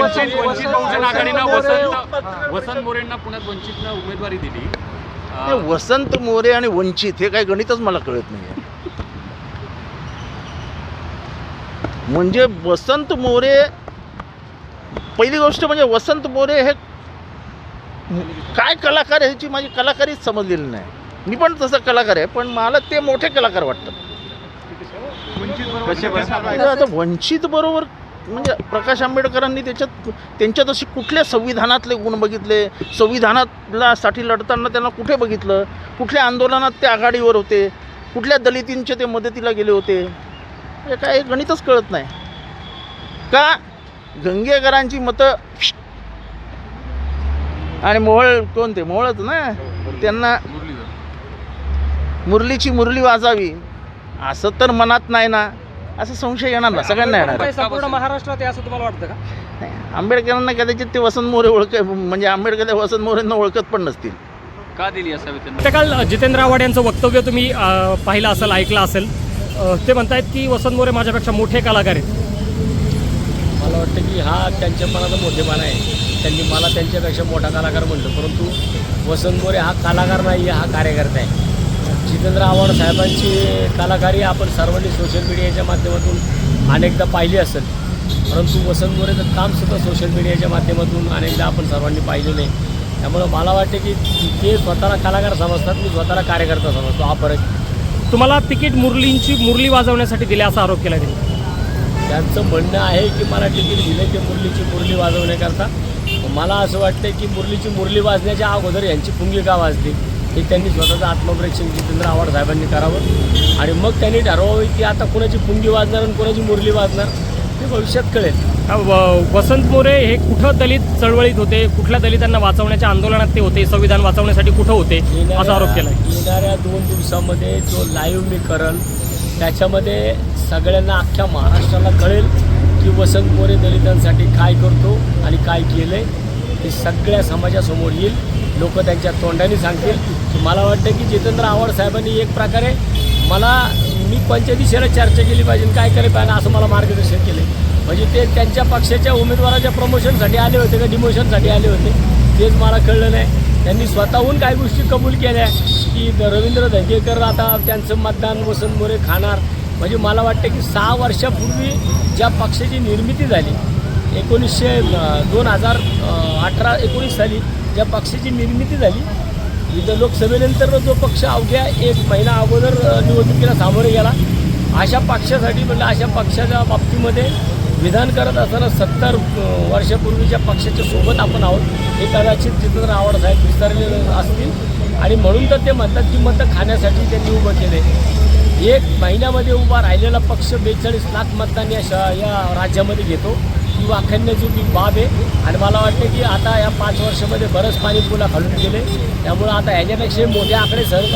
वंचित वंचित बहुजन आघाडीनं वसंत वसंत मोरेंना पुण्यात वंचितनं उमेदवारी दिली. हे वसंत मोरे आणि वंचित हे काय गणितच मला कळत नाही म्हणजे वसंत मोरे पहिली गोष्ट म्हणजे वसंत मोरे हे काय कलाकार आहे ह्याची माझी कलाकारीच समजलेली नाही. मी पण तसा कलाकार आहे पण मला ते मोठे कलाकार वाटतात. वंचित बरोबर म्हणजे प्रकाश आंबेडकरांनी त्याच्यात त्यांच्यात असे कुठल्या संविधानातले गुण बघितले? संविधानातला साठी लढताना त्यांना कुठे बघितलं? कुठल्या आंदोलनात ते आघाडीवर होते? कुठल्या दलितींचे ते मदतीला गेले होते? हे काय गणितच कळत नाही. का? गंगेकरांची मतं आणि मोहळ कोणते मोहळच ना? त्यांना मुरलीची मुरली वाजावी. असं तर मनात नाही ना. असं संशय येणार ना सगळ्यांना येणार संपूर्ण महाराष्ट्रात आहे असं तुम्हाला वाटतं का? नाही, आंबेडकरांना कदाचित ते वसंत मोरे ओळख म्हणजे आंबेडकर त्या वसंत मोरेंना ओळखत पण नसतील. का दिली असावी त्यांना ते काल जितेंद्र आव्हाड यांचं वक्तव्य तुम्ही अ, पाहिलं असेल ऐकलं असेल. अ, ते म्हणतायत की वसंत मोरे माझ्यापेक्षा मोठे कलाकार आहेत. मला वाटतं की हा त्यांच्या मनाचा मोठेपणा आहे. त्यांनी मला त्यांच्यापेक्षा मोठा कलाकार म्हणलं. परंतु वसंत मोरे हा कलाकार नाही आहे हा कार्यकर्ता आहे. जितेंद्र आव्हाड साहेबांची कलाकारी आपण सर्वांनी सोशल मीडियाच्या माध्यमातून अनेकदा पाहिली असेल. परंतु वसंत मोरेचं कामसुद्धा सोशल मीडियाच्या माध्यमातून अनेकदा आपण सर्वांनी पाहिलेलं. आहे त्यामुळं मला वाटते की ते स्वतःला कलाकार समजतात मी स्वतःला कार्यकर्ता समजतो. हा फरक. तुम्हाला तिकीट मुरलींची मुरली वाजवण्यासाठी दिले असा आरोप केला त्यांनी. त्यांचं म्हणणं आहे की मला तिकीट दिलं की मुरलीची मुरली वाजवण्याकरता. मला असं वाटतं की मुरलीची मुरली वाजण्याच्या अगोदर यांची पुंगी का वाजते हे त्यांनी स्वतःचं आत्मपरीक्षण जितेंद्र आव्हाड साहेबांनी करावं. आणि मग त्यांनी ठरवावं की आता कुणाची पुंगी वाजणार आणि कुणाची मुरली वाजणार ते भविष्यात कळेल. वसंत मोरे हे कुठं दलित चळवळीत होते कुठल्या दलितांना वाचवण्याच्या आंदोलनात ते होते संविधान वाचवण्यासाठी कुठं होते असा आरोप केला येणाऱ्या दोन दिवसामध्ये जो लाईव्ह मी करल त्याच्यामध्ये सगळ्यांना अख्ख्या महाराष्ट्राला कळेल की वसंत मोरे दलितांसाठी काय करतो आणि काय केलं आहे हे सगळ्या समाजासमोर येईल. लोक त्यांच्या तोंडाने सांगतील. मला वाटतं की जितेंद्र आव्हाड साहेबांनी एक प्रकारे मला मी पंचदिशेला चर्चा केली पाहिजे काय केलं पाहिजे असं मला मार्गदर्शन केले. म्हणजे ते त्यांच्या पक्षाच्या उमेदवाराच्या प्रमोशनसाठी आले होते का डिमोशनसाठी आले होते तेच मला कळलं नाही. त्यांनी स्वतःहून काही गोष्टी कबूल केल्या की रवींद्र धंगेकर आता त्यांचं मतदान वसंत मोरे खाणार. म्हणजे मला वाटतं की सहा वर्षापूर्वी ज्या पक्षाची निर्मिती झाली एकोणीसशे दोन हजार अठरा एकोणीस साली ज्या पक्षाची निर्मिती झाली इथं लोकसभेनंतर जो पक्ष अवघ्या एक महिना अगोदर निवडणुकीला सामोरे गेला अशा पक्षासाठी म्हणजे अशा पक्षाच्या बाबतीमध्ये विधान करत असताना सत्तर वर्षापूर्वीच्या पक्षाच्या सोबत आपण आहोत हे कदाचित जितेंद्र आव्हाड साहेब विसरले असतील. आणि म्हणून तर ते म्हणतात की मतं खाण्यासाठी त्यांनी उभं केले एक महिन्यामध्ये उभा राहिलेला पक्ष बेचाळीस लाख मतदान या शा या राज्यामध्ये घेतो. ही ती बाब आहे. आणि मला वाटतं की आता या पाच वर्षामध्ये बरंच पाणी पुन्हा खालून गेले त्यामुळं आता ह्याच्यापेक्षा मोठे आकडे सहन